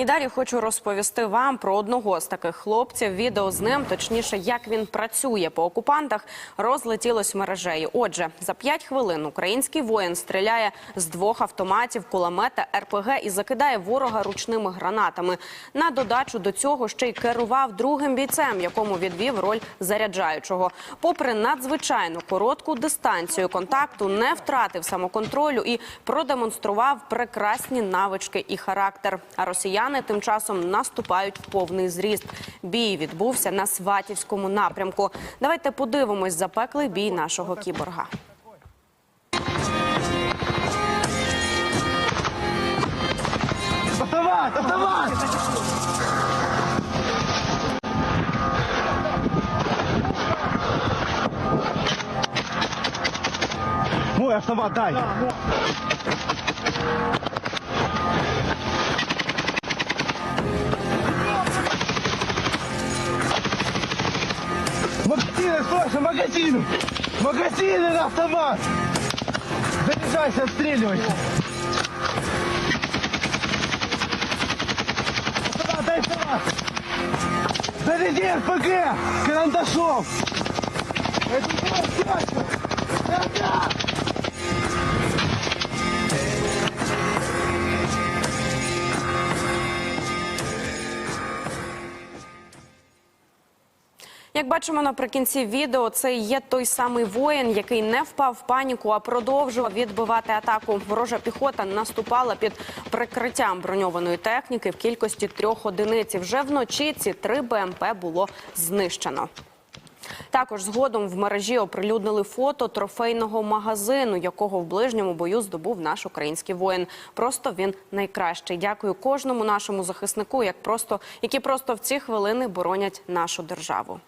І далі хочу розповісти вам про одного з таких хлопців. Відео з ним, точніше, як він працює по окупантах, розлетілось мережею. Отже, за 5 хвилин український воїн стріляє з двох автоматів, кулемета, РПГ і закидає ворога ручними гранатами. На додачу до цього ще й керував другим бійцем, якому відвів роль заряджаючого. Попри надзвичайно коротку дистанцію контакту, не втратив самоконтролю і продемонстрував прекрасні навички і характер. А росіяни тим часом наступають в повний зріст. Бій відбувся на Сватівському напрямку. Давайте подивимось запеклий бій нашого кіборга. Автомат! Автомат! Мой автомат дай! Магазины, срочно, магазины! Магазины на автомат! Заряжайся, отстреливайся! Автомат, дай автомат! Заряди РПГ! Карандашом! Это было точно! Да-да! Як бачимо наприкінці відео, це є той самий воїн, який не впав в паніку, а продовжував відбивати атаку. Ворожа піхота наступала під прикриттям броньованої техніки в кількості трьох одиниць. Вже вночі ці три БМП було знищено. Також згодом в мережі оприлюднили фото трофейного магазину, якого в ближньому бою здобув наш український воїн. Просто він найкращий. Дякую кожному нашому захиснику, як просто які просто в ці хвилини боронять нашу державу.